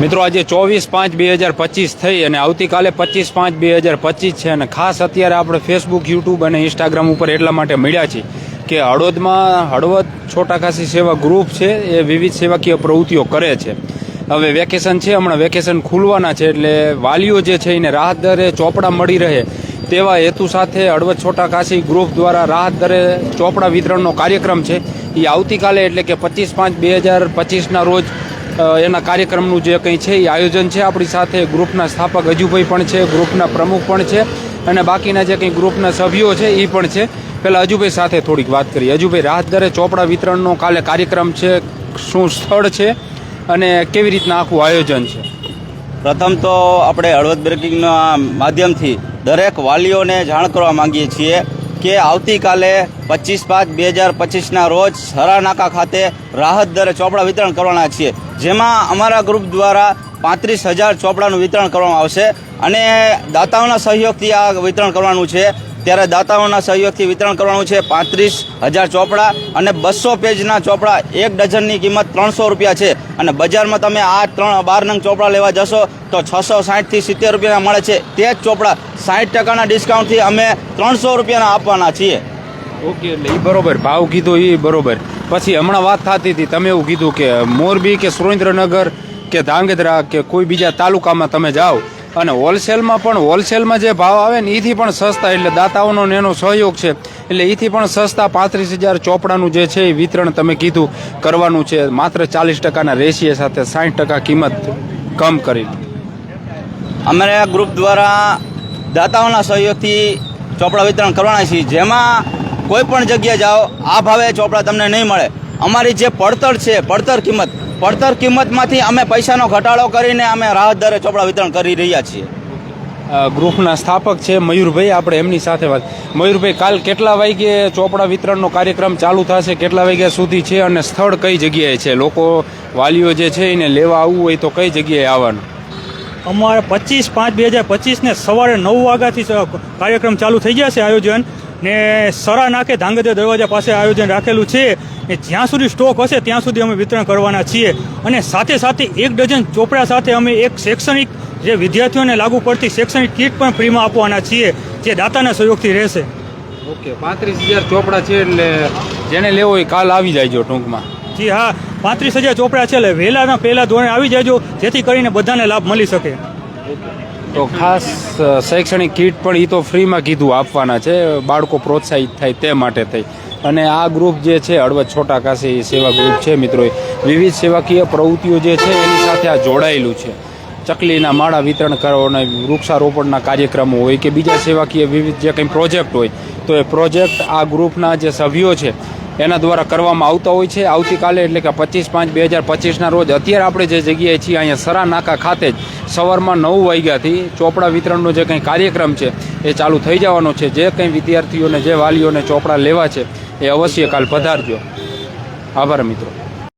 મિત્રો, આજે ચોવીસ પાંચ બે હજાર પચીસ થઈ અને આવતીકાલે પચીસ પાંચ બે હજાર પચીસ છે અને ખાસ અત્યારે આપણે ફેસબુક યુટ્યુબ અને ઇન્સ્ટાગ્રામ ઉપર એટલા માટે મળ્યા છીએ કે હળવદમાં હળવદ છોટા ખાસી સેવા ગ્રુપ છે, એ વિવિધ સેવાકીય પ્રવૃત્તિઓ કરે છે. હવે વેકેશન છે, હમણાં વેકેશન ખુલવાના છે, એટલે વાલીઓ જે છે એને રાહત દરે ચોપડા મળી રહે તેવા હેતુ સાથે હળવદ છોટા કાશી ગ્રુપ દ્વારા રાહત દરે ચોપડા વિતરણનો કાર્યક્રમ છે. એ આવતીકાલે એટલે કે પચીસ પાંચ બે હજાર પચીસના રોજ એના કાર્યક્રમનું જે કંઈ છે એ આયોજન છે. આપણી સાથે ગ્રુપના સ્થાપક અજુભાઈ પણ છે, ગ્રુપના પ્રમુખ પણ છે અને બાકીના જે કંઈ ગ્રુપના સભ્યો છે એ પણ છે. પહેલાં અજુભાઈ સાથે થોડીક વાત કરીએ. અજુભાઈ, રાહત ચોપડા વિતરણનો કાલે કાર્યક્રમ છે. શું સ્થળ છે અને કેવી રીતના આખું આયોજન છે? પ્રથમ તો આપણે હળવદ બ્રેકિંગના માધ્યમથી દરેક વાલીઓને જાણ કરવા માંગીએ છીએ કે આવતીકાલે પચીસ પાંચ બે હજાર પચીસના રોજ સરાનાકા ખાતે રાહત દરે ચોપડા વિતરણ કરવાના છીએ. જેમાં અમારા ગ્રુપ દ્વારા પાંત્રીસ હજાર ચોપડાનું વિતરણ કરવામાં આવશે અને દાતાઓના સહયોગથી આ વિતરણ કરવાનું છે. ત્યારે દાતાઓના સહયોગથી વિતરણ કરવાનું છે. પાંત્રીસ હજાર ચોપડા અને બસો પેજના ચોપડા. એક ડઝનની કિંમત ત્રણસો રૂપિયા છે. અને બજારમાં તમે આ ત્રણ બાર નંગ ચોપડા લેવા જશો, તો છસો સાઠથી સિત્તેર રૂપિયાના મળે છે. તે જ ચોપડા સાઠ ટકાના ડિસ્કાઉન્ટથી અમે ત્રણસો રૂપિયાના આપવાના છીએ. ઓકે, એટલે એ બરોબર. ભાવ કીધો એ બરોબર. પછી હમણાં વાત થતી હતી, તમે એવું કીધું કે મોરબી કે સુરેન્દ્રનગર કે ધાંગધ્રા કે કોઈ બીજા તાલુકામાં તમે જાઓ અને હોલસેલમાં પણ હોલસેલમાં જે ભાવ આવે ને એથી પણ સસ્તા. એટલે દાતાઓનો એનો સહયોગ છે. એટલે એથી પણ સસ્તા પાંત્રીસ હજાર ચોપડાનું જે છે એ વિતરણ તમે કીધું કરવાનું છે. માત્ર ચાલીસ ટકાના રેશિયા સાથે સાઠ ટકા કિંમત કમ કરી. અમારા ગ્રુપ દ્વારા દાતાઓના સહયોગથી ચોપડા વિતરણ કરવાના છીએ. જેમાં કોઈ પણ જગ્યાએ જાઓ, આ ભાવે ચોપડા તમને નહીં મળે. અમારી જે પડતર છે, પડતર કિંમત પડતર કિંમતમાંથી અમે પૈસાનો ઘટાડો કરીને અમે રાહત દરે ચોપડા વિતરણ કરી રહ્યા છીએ. ગૃહના ગ્રુપના સ્થાપક છે મયુરભાઈ આપણે એમની સાથે વાત. મયુરભાઈ કાલ કેટલા વાગે ચોપડા વિતરણનો કાર્યક્રમ ચાલુ થશે? કેટલા વાગ્યા સુધી છે અને સ્થળ કઈ જગ્યાએ છે? લોકો વાલીઓ જે છે એને લેવા આવવું હોય તો કઈ જગ્યાએ આવવાનું? અમારે પચીસ પાંચ બે હજાર પચીસને સવારે નવ વાગ્યાથી કાર્યક્રમ ચાલુ થઈ ગયા છે આયોજન ને સરા નાકે ધાંગધ્રા દરવાજા પાસે આયોજન રાખેલું છે. ને જ્યાં સુધી સ્ટોક હશે ત્યાં સુધી અમે વિતરણ કરવાના છીએ. અને સાથે સાથે એક ડઝન ચોપડા સાથે અમે એક શૈક્ષણિક જે વિદ્યાર્થીઓને લાગુ પડતી શૈક્ષણિક કીટ પણ ફ્રીમાં આપવાના છીએ જે દાતાના સહયોગથી રહેશે. ઓકે પાંત્રીસ હજાર ચોપડા છે એટલે જેને લેવો હોય કાલ આવી જાયજો ટૂંકમાં. જી હા પાંત્રીસ હજાર ચોપડા છે એટલે વહેલાના પહેલા ધોરણે આવી જાયજો જેથી કરીને બધાને લાભ મળી શકે. તો ખાસ શૈક્ષણિક કીટ પણ એ તો ફ્રીમાં કીધું આપવાના છે બાળકો પ્રોત્સાહિત થાય તે માટે થઈ. અને આ ગ્રુપ જે છે, હળવદ છોટા કાશી સેવા ગ્રુપ છે મિત્રો વિવિધ સેવાકીય પ્રવૃત્તિઓ જે છે, એની સાથે આ જોડાયેલું છે. ચકલીના માળા વિતરણ કરવાના વૃક્ષારોપણના કાર્યક્રમો હોય કે બીજા સેવાકીય વિવિધ જે કંઈ પ્રોજેક્ટ હોય, તો એ પ્રોજેક્ટ આ ગ્રુપના જે સભ્યો છે, એના દ્વારા કરવામાં આવતા હોય છે. આવતીકાલે એટલે કે પચીસ પાંચ બે હજાર પચીસના રોજ અત્યારે આપણે જે જગ્યાએ છીએ, અહીંયા સરા નાકા ખાતે જ સવારમાં નવ વાગ્યાથી ચોપડા વિતરણનો જે કંઈ કાર્યક્રમ છે, એ ચાલુ થઈ જવાનો છે. જે કંઈ વિદ્યાર્થીઓને, જે વાલીઓને ચોપડા લેવા છે એ અવશ્ય કાલ પધારજો. આભાર મિત્રો.